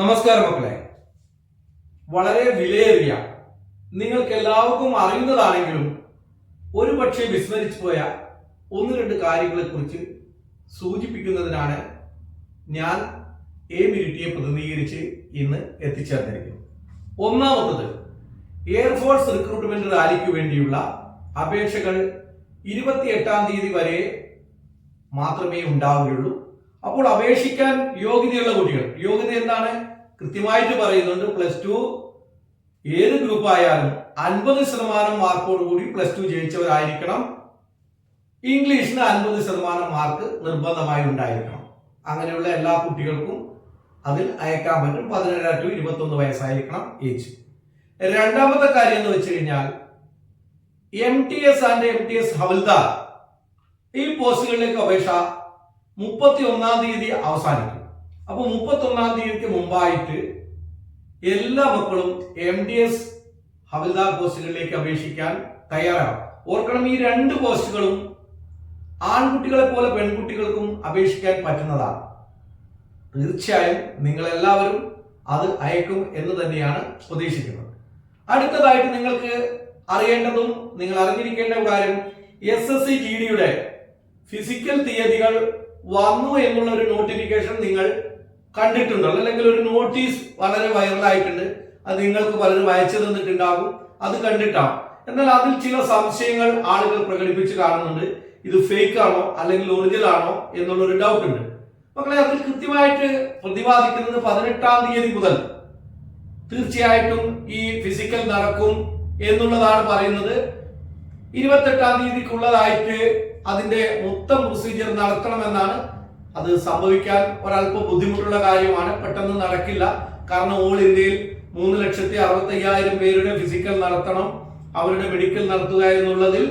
നമസ്കാരം മക്കളെ. വളരെ വിലയേറിയ നിങ്ങൾക്ക് എല്ലാവർക്കും അറിയുന്നതാണെങ്കിലും ഒരു പക്ഷേ വിസ്മരിച്ചു പോയ ഒന്ന് രണ്ട് കാര്യങ്ങളെ കുറിച്ച് സൂചിപ്പിക്കുന്നതിനാണ് ഞാൻ എ മിനിറ്റിയെ പ്രതിനിധീകരിച്ച് ഇന്ന് എത്തിച്ചേർന്നിരിക്കുന്നത്. ഒന്നാമത്തത് എയർഫോഴ്സ് റിക്രൂട്ട്മെന്റ് റാലിക്ക് വേണ്ടിയുള്ള അപേക്ഷകൾ ഇരുപത്തിയെട്ടാം തീയതി വരെ മാത്രമേ ഉണ്ടാവുകയുള്ളൂ. അപ്പോൾ അപേക്ഷിക്കാൻ യോഗ്യതയുള്ള കുട്ടികൾ. യോഗ്യത എന്താണ്? കൃത്യമായിട്ട് പറയുന്നുണ്ട് പ്ലസ് ടു ഏത് ഗ്രൂപ്പ് ആയാലും അൻപത് ശതമാനം മാർക്കോട് കൂടി പ്ലസ് ടു ജയിച്ചവരായിരിക്കണം. ഇംഗ്ലീഷിന് അൻപത് ശതമാനം മാർക്ക് നിർബന്ധമായി ഉണ്ടായിരിക്കണം. അങ്ങനെയുള്ള എല്ലാ കുട്ടികൾക്കും അതിൽ അയക്കാൻ പറ്റും. പതിനേഴ് ടു ഇരുപത്തൊന്ന് വയസ്സായിരിക്കണം ഏജ് രണ്ടാമത്തെ കാര്യം എന്ന് വെച്ച് കഴിഞ്ഞാൽ M T S and M T S havildar ഈ പോസ്റ്റുകളിലേക്ക് അപേക്ഷ മുപ്പത്തി ഒന്നാം തീയതി അവസാനിക്കും. അപ്പൊ മുപ്പത്തി ഒന്നാം തീയതിക്ക് മുമ്പായിട്ട് എല്ലാ മക്കളും എം ഡി എസ് ഹവിൽദാർ പോസ്റ്റുകളിലേക്ക് അപേക്ഷിക്കാൻ തയ്യാറാണ് ഓർക്കണം ഈ രണ്ട് പോസ്റ്റുകളും ആൺകുട്ടികളെ പോലെ പെൺകുട്ടികൾക്കും അപേക്ഷിക്കാൻ പറ്റുന്നതാണ്. തീർച്ചയായും നിങ്ങൾ എല്ലാവരും അത് അയക്കും എന്ന് തന്നെയാണ് പ്രതീക്ഷിക്കുന്നത് അടുത്തതായിട്ട് നിങ്ങൾക്ക് അറിയേണ്ടതും നിങ്ങൾ അറിഞ്ഞിരിക്കേണ്ട കാര്യം എസ് എസ് സി ജി ഡിയുടെ ഫിസിക്കൽ തീയതികൾ വന്നു എന്നുള്ള ഒരു നോട്ടിഫിക്കേഷൻ നിങ്ങൾ കണ്ടിട്ടുണ്ടോ അല്ലെങ്കിൽ ഒരു നോട്ടീസ് വളരെ വൈറലായിട്ടുണ്ട് അത് നിങ്ങൾക്ക് പലരും അയച്ചു തന്നിട്ടുണ്ടാകും. അത് കണ്ടിട്ടാണ് എന്നാൽ അതിൽ ചില സംശയങ്ങൾ ആളുകൾ പ്രകടിപ്പിച്ച് കാണുന്നുണ്ട്. ഇത് ഫേക്ക് ആണോ? അല്ലെങ്കിൽ ഒറിജിനൽ ആണോ? എന്നുള്ളൊരു ഡൗട്ട് ഉണ്ട്. മക്കളെ അതിൽ കൃത്യമായിട്ട് പ്രതിപാദിക്കുന്നത് പതിനെട്ടാം തീയതി മുതൽ തീർച്ചയായിട്ടും ഈ ഫിസിക്കൽ നടക്കും എന്നുള്ളതാണ് പറയുന്നത്. ഇരുപത്തെട്ടാം തീയതിക്കുള്ളതായിട്ട് അതിന്റെ മൊത്തം പ്രൊസീജിയർ നടത്തണമെന്നാണ്. അത് സംഭവിക്കാൻ ഒരല്പം ബുദ്ധിമുട്ടുള്ള കാര്യമാണ്. പെട്ടെന്ന് നടക്കില്ല. കാരണം ഓൾ ഇന്ത്യയിൽ മൂന്ന് ലക്ഷത്തി അറുപത്തി അയ്യായിരം പേരുടെ ഫിസിക്കൽ നടത്തണം. അവരുടെ മെഡിക്കൽ നടത്തുക എന്നുള്ളതിൽ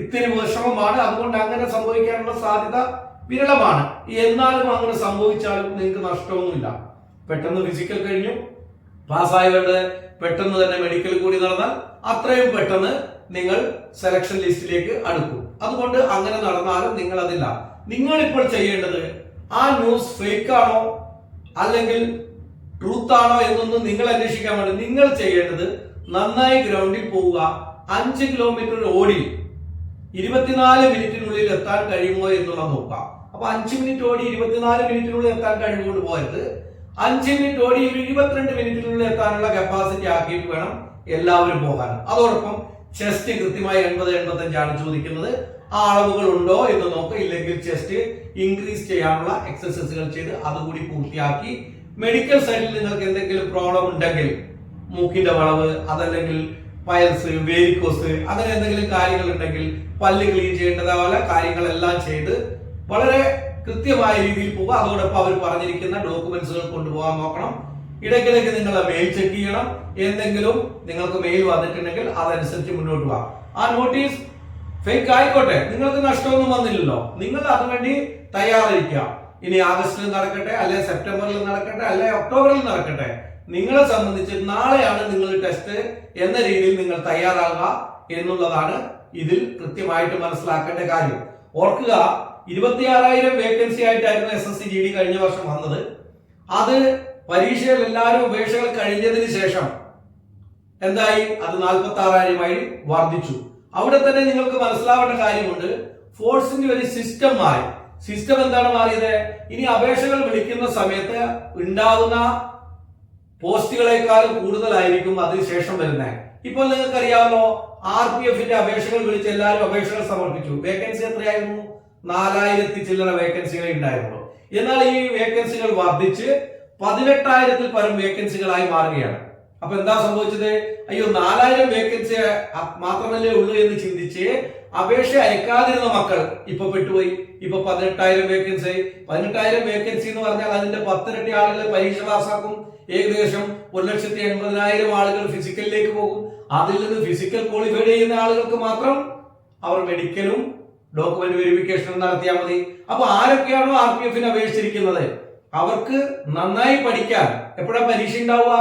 ഇത്തിരി വിഷമമാണ്. അതുകൊണ്ട് അങ്ങനെ സംഭവിക്കാനുള്ള സാധ്യത വിരളമാണ്. എന്നാലും അങ്ങനെ സംഭവിച്ചാലും നിങ്ങൾക്ക് നഷ്ടമൊന്നുമില്ല. പെട്ടെന്ന് ഫിസിക്കൽ കഴിഞ്ഞു. പാസ്സായവരുടെ പെട്ടെന്ന് തന്നെ മെഡിക്കൽ കൂടി നടന്നാൽ അത്രയും പെട്ടെന്ന് നിങ്ങൾ സെലക്ഷൻ ലിസ്റ്റിലേക്ക് അടുക്കും. അതുകൊണ്ട് അങ്ങനെ നടന്നാലും നിങ്ങൾ അതില്ല നിങ്ങൾ ഇപ്പോൾ ചെയ്യേണ്ടത് ആ ന്യൂസ് ഫേക്ക് ആണോ അല്ലെങ്കിൽ ട്രൂത്ത് ആണോ എന്നൊന്നും നിങ്ങൾ അന്വേഷിക്കാൻ വേണ്ടി നിങ്ങൾ ചെയ്യേണ്ടത് നന്നായി ഗ്രൗണ്ടിൽ പോവുക. അഞ്ച് കിലോമീറ്റർ ഓടി ഇരുപത്തിനാല് മിനിറ്റിനുള്ളിൽ എത്താൻ കഴിയുമോ എന്നുള്ളത് നോക്കുക. അപ്പൊ അഞ്ച് മിനിറ്റ് ഓടി ഇരുപത്തിനാല് മിനിറ്റിനുള്ളിൽ എത്താൻ കഴിഞ്ഞുകൊണ്ട് പോയത് അഞ്ച് മിനിറ്റ് ഓടി ഒരു ഇരുപത്തിരണ്ട് മിനിറ്റിനുള്ളിൽ എത്താനുള്ള കപ്പാസിറ്റി ആക്കിയിട്ട് വേണം എല്ലാവരും പോകാൻ. അതോടൊപ്പം ചെസ്റ്റ് കൃത്യമായി എൺപത് എൺപത്തി അഞ്ചാണ് ചോദിക്കുന്നത്. ആ അളവുകൾ ഉണ്ടോ എന്ന് നോക്കുക ഇല്ലെങ്കിൽ ചെസ്റ്റ് ഇൻക്രീസ് ചെയ്യാനുള്ള എക്സസൈസുകൾ ചെയ്ത് അതുകൂടി പൂർത്തിയാക്കി. മെഡിക്കൽ സൈഡിൽ നിങ്ങൾക്ക് എന്തെങ്കിലും പ്രോബ്ലം ഉണ്ടെങ്കിൽ മൂക്കിന്റെ വളവ് അതല്ലെങ്കിൽ പയൽസ് വേരിക്കോസ് അങ്ങനെ എന്തെങ്കിലും കാര്യങ്ങൾ ഉണ്ടെങ്കിൽ പല്ല് ക്ലീൻ ചെയ്യേണ്ടതായ കാര്യങ്ങളെല്ലാം ചെയ്ത് വളരെ കൃത്യമായ രീതിയിൽ പോവുക. അതോടൊപ്പം അവർ പറഞ്ഞിരിക്കുന്ന ഡോക്യുമെന്റ്സുകൾ കൊണ്ടുപോകാൻ നോക്കണം. ഇടയ്ക്കിടയ്ക്ക് നിങ്ങൾ മെയിൽ ചെക്ക് ചെയ്യണം. എന്തെങ്കിലും നിങ്ങൾക്ക് മെയിൽ വന്നിട്ടുണ്ടെങ്കിൽ അതനുസരിച്ച് മുന്നോട്ട് പോവാം ആ നോട്ടീസ് ഫേക്ക് ആയിക്കോട്ടെ. നിങ്ങൾക്ക് നഷ്ടമൊന്നും വന്നില്ലല്ലോ. നിങ്ങൾ അതിനുവേണ്ടി തയ്യാറായിരിക്കുക ഇനി ആഗസ്റ്റിൽ നടക്കട്ടെ അല്ലെ സെപ്റ്റംബറിൽ നടക്കട്ടെ അല്ലെ ഒക്ടോബറിൽ നടക്കട്ടെ. നിങ്ങളെ സംബന്ധിച്ച് നാളെയാണ് നിങ്ങൾ ടെസ്റ്റ് എന്ന രീതിയിൽ നിങ്ങൾ തയ്യാറാകുക എന്നുള്ളതാണ് ഇതിൽ കൃത്യമായിട്ട് മനസ്സിലാക്കേണ്ട കാര്യം. ഓർക്കുക ഇരുപത്തിയാറായിരം വേക്കൻസി ആയിട്ടായിരുന്നു S S C G D കഴിഞ്ഞ വർഷം വന്നത്. അത് പരീക്ഷയിൽ എല്ലാവരും ഉപേക്ഷകൾ കഴിഞ്ഞതിന് ശേഷം എന്തായി? അത് നാൽപ്പത്തി ആറായിരമായി വർദ്ധിച്ചു. അവിടെ തന്നെ നിങ്ങൾക്ക് മനസ്സിലാവേണ്ട കാര്യമുണ്ട്. ഫോഴ്സിന്റെ ഒരു സിസ്റ്റം മാറി. സിസ്റ്റം എന്താണ് മാറിയത്? ഇനി അപേക്ഷകൾ വിളിക്കുന്ന സമയത്ത് ഉണ്ടാവുന്ന പോസ്റ്റുകളെക്കാളും കൂടുതലായിരിക്കും അതിനുശേഷം വരുന്നത്. ഇപ്പോൾ നിങ്ങൾക്ക് അറിയാമല്ലോ ആർ പി എഫിന്റെ അപേക്ഷകൾ വിളിച്ച് എല്ലാവരും അപേക്ഷകൾ സമർപ്പിച്ചു. വേക്കൻസി എത്രയായിരുന്നു? നാലായിരത്തി ചില്ലറ വേക്കൻസികളെ ഉണ്ടായിരുന്നുള്ളൂ. എന്നാൽ ഈ വേക്കൻസികൾ വർദ്ധിച്ച് പതിനെട്ടായിരത്തിൽ പരം വേക്കൻസികളായി മാറുകയാണ്. അപ്പൊ എന്താ സംഭവിച്ചത്? അയ്യോ നാലായിരം വേക്കൻസി മാത്രമല്ലേ ഉള്ളൂ എന്ന് ചിന്തിച്ച് അപേക്ഷ അയക്കാതിരുന്ന മക്കൾ ഇപ്പൊ പെട്ടുപോയി. ഇപ്പൊ പതിനെട്ടായിരം വേക്കൻസി പതിനെട്ടായിരം വേക്കൻസി എന്ന് പറഞ്ഞാൽ അതിന്റെ പത്തിരട്ടി ആളുകളെ പരീക്ഷ പാസ്സാക്കും. ഏകദേശം ഒരു ലക്ഷത്തി എൺപതിനായിരം ആളുകൾ ഫിസിക്കലിലേക്ക് പോകും. അതിൽ നിന്ന് ഫിസിക്കൽ ക്വാളിഫൈഡ് ചെയ്യുന്ന ആളുകൾക്ക് മാത്രം അവർ മെഡിക്കലും ഡോക്യുമെന്റ് വെരിഫിക്കേഷൻ നടത്തിയാൽ മതി. അപ്പൊ ആരൊക്കെയാണോ ആർ പി എഫിന് അപേക്ഷിച്ചിരിക്കുന്നത്? അവർക്ക് നന്നായി പഠിക്കാൻ എപ്പോഴാ പരീക്ഷ ഉണ്ടാവുക?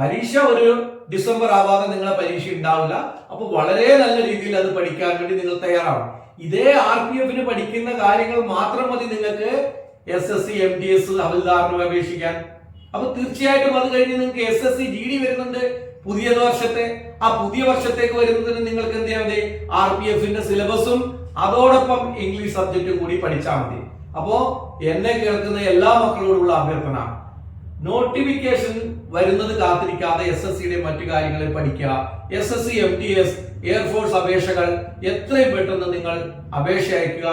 പരീക്ഷ ഒരു ഡിസംബർ ആവാതെ നിങ്ങളെ പരീക്ഷ ഉണ്ടാവില്ല. അപ്പൊ വളരെ നല്ല രീതിയിൽ അത് പഠിക്കാൻ വേണ്ടി നിങ്ങൾ തയ്യാറാവണം. ഇതേ ആർ പി എഫിന് പഠിക്കുന്ന കാര്യങ്ങൾ മാത്രം മതി നിങ്ങൾക്ക് S S C M T S ഹവിൽദാറിനും അപേക്ഷിക്കാൻ. അപ്പൊ തീർച്ചയായിട്ടും അത് കഴിഞ്ഞ് നിങ്ങൾക്ക് S S C G D വരുന്നുണ്ട് പുതിയ വർഷത്തെ. ആ പുതിയ വർഷത്തേക്ക് വരുന്നതിന് നിങ്ങൾക്ക് എന്ത് ചെയ്യാൻ ആർ പി എഫിന്റെ സിലബസും അതോടൊപ്പം ഇംഗ്ലീഷ് സബ്ജക്റ്റ് കൂടി പഠിച്ചാൽ മതി. അപ്പോ എന്നെ കേൾക്കുന്ന എല്ലാ മക്കളോടുള്ള അഭ്യർത്ഥന നോട്ടിഫിക്കേഷൻ വരുന്നത് കാത്തിരിക്കാതെ എസ് എസ് സിയുടെ മറ്റു കാര്യങ്ങളെ പഠിക്കുക. S S C M T S air force അപേക്ഷകൾ എത്രയും പെട്ടെന്ന് നിങ്ങൾ അപേക്ഷ അയക്കുക.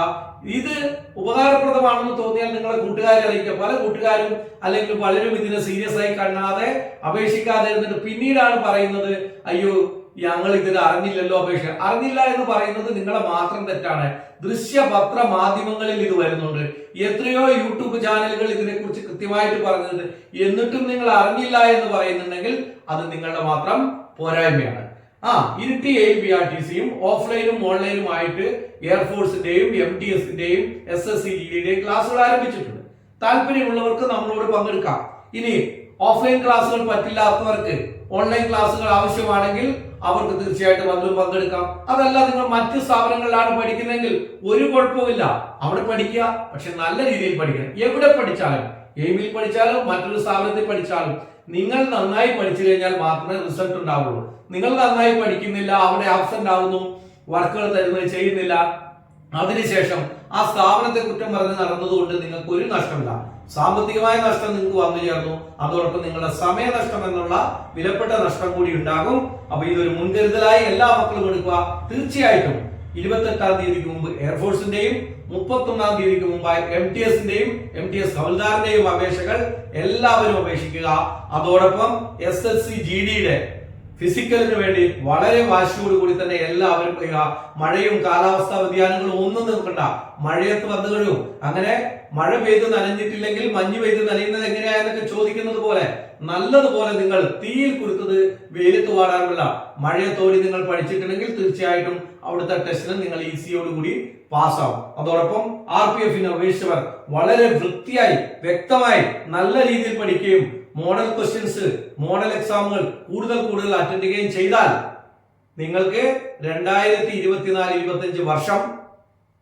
ഇത് ഉപകാരപ്രദമാണെന്ന് തോന്നിയാൽ നിങ്ങളെ കൂട്ടുകാരെ അറിയിക്കുക. പല കൂട്ടുകാരും അല്ലെങ്കിൽ പലരും ഇതിനെ സീരിയസ് ആയി കാണാതെ അപേക്ഷിക്കാതെ ഇരുന്നിട്ട് പിന്നീടാണ് പറയുന്നത് അയ്യോ ഞങ്ങൾ ഇതിൽ അറിഞ്ഞില്ലല്ലോ അപേക്ഷ. അറിഞ്ഞില്ല എന്ന് പറയുന്നത് നിങ്ങളെ മാത്രം തെറ്റാണ്. ദൃശ്യ പത്ര മാധ്യമങ്ങളിൽ ഇത് വരുന്നുണ്ട്. എത്രയോ യൂട്യൂബ് ചാനലുകൾ ഇതിനെക്കുറിച്ച് കൃത്യമായിട്ട് പറഞ്ഞത് എന്നിട്ടും നിങ്ങൾ അറിഞ്ഞില്ല എന്ന് പറയുന്നുണ്ടെങ്കിൽ അത് നിങ്ങളുടെ മാത്രം പോരായ്മയാണ്. ആ Iritty A B R T സിയും ഓഫ്ലൈനും ഓൺലൈനും ആയിട്ട് എയർഫോഴ്സിന്റെയും എം ടി എസിന്റെയും എസ് എസ് സി ക്ലാസ്സുകൾ ആരംഭിച്ചിട്ടുണ്ട്. താല്പര്യമുള്ളവർക്ക് നമ്മളോട് പങ്കെടുക്കാം. ഇനി ഓഫ്ലൈൻ ക്ലാസ്സുകൾ പറ്റില്ലാത്തവർക്ക് ഓൺലൈൻ ക്ലാസ്സുകൾ ആവശ്യമാണെങ്കിൽ അവർക്ക് തീർച്ചയായിട്ടും അതിലും പങ്കെടുക്കാം. അതല്ല നിങ്ങൾ മറ്റു സ്ഥാപനങ്ങളിലാണ് പഠിക്കുന്നതെങ്കിൽ ഒരു കുഴപ്പമില്ല അവിടെ പഠിക്കുക പക്ഷെ നല്ല രീതിയിൽ പഠിക്കണം. എവിടെ പഠിച്ചാലും എയിമിൽ പഠിച്ചാലും മറ്റൊരു സ്ഥാപനത്തിൽ പഠിച്ചാലും നിങ്ങൾ നന്നായി പഠിച്ചു കഴിഞ്ഞാൽ മാത്രമേ റിസൾട്ട് ഉണ്ടാവുള്ളൂ. നിങ്ങൾ നന്നായി പഠിക്കുന്നില്ല അവിടെ ആബ്സെന്റ് ആവുന്നു വർക്കുകൾ തരുന്നത് ചെയ്യുന്നില്ല. അതിനുശേഷം ആ സ്ഥാപനത്തെ കുറ്റം പറഞ്ഞ് നടന്നതുകൊണ്ട് നിങ്ങൾക്ക് ഒരു നഷ്ടമില്ല. സാമ്പത്തികമായ നഷ്ടം നിങ്ങൾക്ക് വന്നു ചേർന്നു. അതോടൊപ്പം നിങ്ങളുടെ സമയനഷ്ടം എന്നുള്ള വിലപ്പെട്ട നഷ്ടം കൂടി ഉണ്ടാകും. അപ്പൊ ഇതൊരു മുൻകരുതലായി എല്ലാ മക്കളും എടുക്കുക. തീർച്ചയായിട്ടും ഇരുപത്തെട്ടാം തീയതിക്ക് മുമ്പ് എയർഫോഴ്സിന്റെയും മുപ്പത്തൊന്നാം തീയതിക്ക് മുമ്പായി എം ടി എസിന്റെയും എം ടി എസ് ഹവൽദാറിന്റെയും അപേക്ഷകൾ എല്ലാവരും അപേക്ഷിക്കുക. അതോടൊപ്പം എസ് എസ് സി ജി ഡിയുടെ ഫിസിക്കലിന് വേണ്ടി വളരെ വാശിയോട് കൂടി തന്നെ എല്ലാവരും മഴയും കാലാവസ്ഥാ വ്യതിയാനങ്ങളും ഒന്നും നിൽക്കണ്ട. മഴയത്ത് വന്നു കഴിയും അങ്ങനെ മഴ പെയ്ത് നനഞ്ഞിട്ടില്ലെങ്കിൽ മഞ്ഞ് പെയ്ത് നനയുന്നത് എങ്ങനെയായെന്നൊക്കെ ചോദിക്കുന്നത് പോലെ നല്ലതുപോലെ നിങ്ങൾ തീയിൽ കുരുത്തത് വെയിലത്ത് വാടാനുള്ള മഴയെ തോടി നിങ്ങൾ പഠിച്ചിട്ടുണ്ടെങ്കിൽ തീർച്ചയായിട്ടും അവിടുത്തെ ടെസ്റ്റിന് നിങ്ങൾ ഈസിയോടുകൂടി പാസ്സാവും. അതോടൊപ്പം ആർ പി എഫിനെ അപേക്ഷിച്ചവർ വളരെ വൃത്തിയായി വ്യക്തമായി നല്ല രീതിയിൽ പഠിക്കുകയും മോഡൽ ക്വസ്റ്റ്യൻസ് മോഡൽ എക്സാമുകൾ കൂടുതൽ കൂടുതൽ അറ്റൻഡ് ചെയ്യുകയും ചെയ്താൽ നിങ്ങൾക്ക് രണ്ടായിരത്തി ഇരുപത്തിനാല് ഇരുപത്തി വർഷം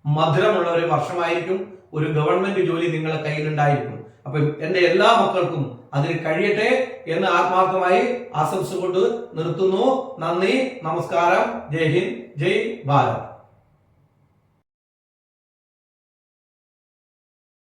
മധുരമുള്ള ഒരു വർഷമായിരിക്കും. ഒരു ഗവൺമെന്റ് ജോലി നിങ്ങളുടെ കയ്യിലുണ്ടായിരിക്കും. അപ്പൊ എന്റെ എല്ലാ മക്കൾക്കും അതിന് കഴിയട്ടെ എന്ന് ആത്മാർത്ഥമായി ആശംസ കൊണ്ട് നിർത്തുന്നു. നന്ദി നമസ്കാരം. ജയ് ഹിന്ദ് ജയ് ഭാരത്.